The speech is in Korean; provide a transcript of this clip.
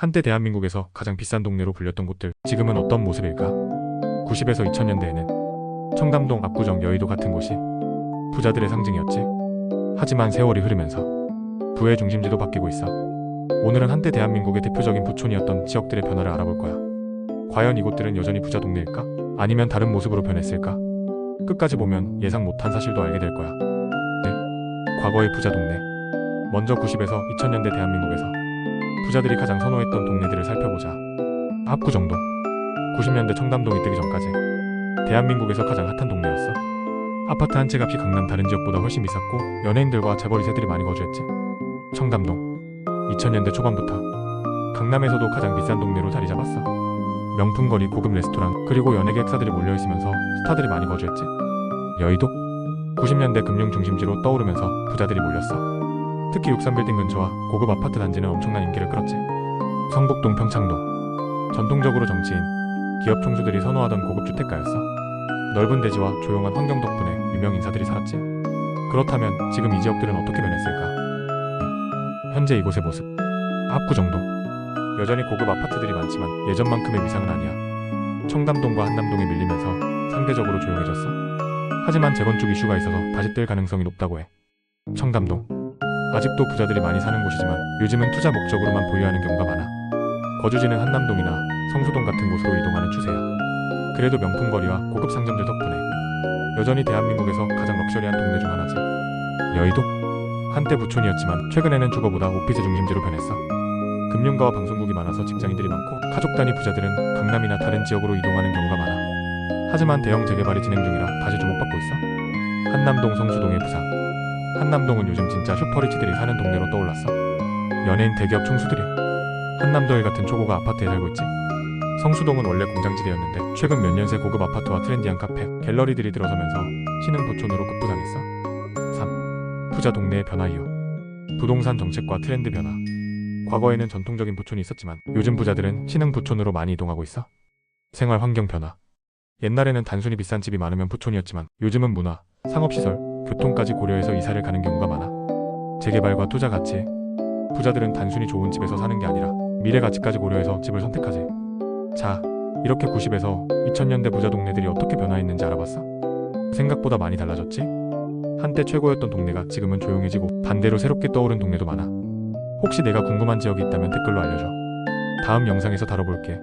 한때 대한민국에서 가장 비싼 동네로 불렸던 곳들 지금은 어떤 모습일까? 90에서 2000년대에는 청담동, 압구정, 여의도 같은 곳이 부자들의 상징이었지. 하지만 세월이 흐르면서 부의 중심지도 바뀌고 있어. 오늘은 한때 대한민국의 대표적인 부촌이었던 지역들의 변화를 알아볼 거야. 과연 이곳들은 여전히 부자 동네일까? 아니면 다른 모습으로 변했을까? 끝까지 보면 예상 못한 사실도 알게 될 거야. 네. 과거의 부자 동네. 먼저 90에서 2000년대 대한민국에서 부자들이 가장 선호했던 동네들을 살펴보자. 압구정동. 90년대 청담동이 뜨기 전까지 대한민국에서 가장 핫한 동네였어. 아파트 한 채 값이 강남 다른 지역보다 훨씬 비쌌고 연예인들과 재벌 2세들이 많이 거주했지. 청담동. 2000년대 초반부터 강남에서도 가장 비싼 동네로 자리 잡았어. 명품거리, 고급 레스토랑, 그리고 연예 객사들이 몰려있으면서 스타들이 많이 거주했지. 여의도. 90년대 금융 중심지로 떠오르면서 부자들이 몰렸어. 특히 63빌딩 근처와 고급 아파트 단지는 엄청난 인기를 끌었지. 성북동, 평창동. 전통적으로 정치인, 기업 총수들이 선호하던 고급 주택가였어. 넓은 대지와 조용한 환경 덕분에 유명 인사들이 살았지. 그렇다면 지금 이 지역들은 어떻게 변했을까? 현재 이곳의 모습. 압구정동. 여전히 고급 아파트들이 많지만 예전만큼의 위상은 아니야. 청담동과 한남동에 밀리면서 상대적으로 조용해졌어. 하지만 재건축 이슈가 있어서 다시 뜰 가능성이 높다고 해. 청담동. 아직도 부자들이 많이 사는 곳이지만 요즘은 투자 목적으로만 보유하는 경우가 많아. 거주지는 한남동이나 성수동 같은 곳으로 이동하는 추세야. 그래도 명품 거리와 고급 상점들 덕분에 여전히 대한민국에서 가장 럭셔리한 동네 중 하나지. 여의도? 한때 부촌이었지만 최근에는 주거보다 오피스 중심지로 변했어. 금융가와 방송국이 많아서 직장인들이 많고 가족 단위 부자들은 강남이나 다른 지역으로 이동하는 경우가 많아. 하지만 대형 재개발이 진행 중이라 다시 주목받고 있어. 한남동 성수동의 부상. 한남동은 요즘 진짜 슈퍼리치들이 사는 동네로 떠올랐어. 연예인 대기업 총수들이 한남더일 같은 초고가 아파트에 살고 있지. 성수동은 원래 공장지대였는데 최근 몇 년 새 고급 아파트와 트렌디한 카페, 갤러리들이 들어서면서 신흥 부촌으로 급부상했어. 3. 부자 동네의 변화 이후 부동산 정책과 트렌드 변화 과거에는 전통적인 부촌이 있었지만 요즘 부자들은 신흥 부촌으로 많이 이동하고 있어. 생활 환경 변화 옛날에는 단순히 비싼 집이 많으면 부촌이었지만 요즘은 문화, 상업시설, 교통까지 고려해서 이사를 가는 경우가 많아. 재개발과 투자 가치 부자들은 단순히 좋은 집에서 사는 게 아니라 미래 가치까지 고려해서 집을 선택하지. 자, 이렇게 90에서 2000년대 부자 동네들이 어떻게 변화했는지 알아봤어? 생각보다 많이 달라졌지? 한때 최고였던 동네가 지금은 조용해지고 반대로 새롭게 떠오른 동네도 많아. 혹시 내가 궁금한 지역이 있다면 댓글로 알려줘. 다음 영상에서 다뤄볼게.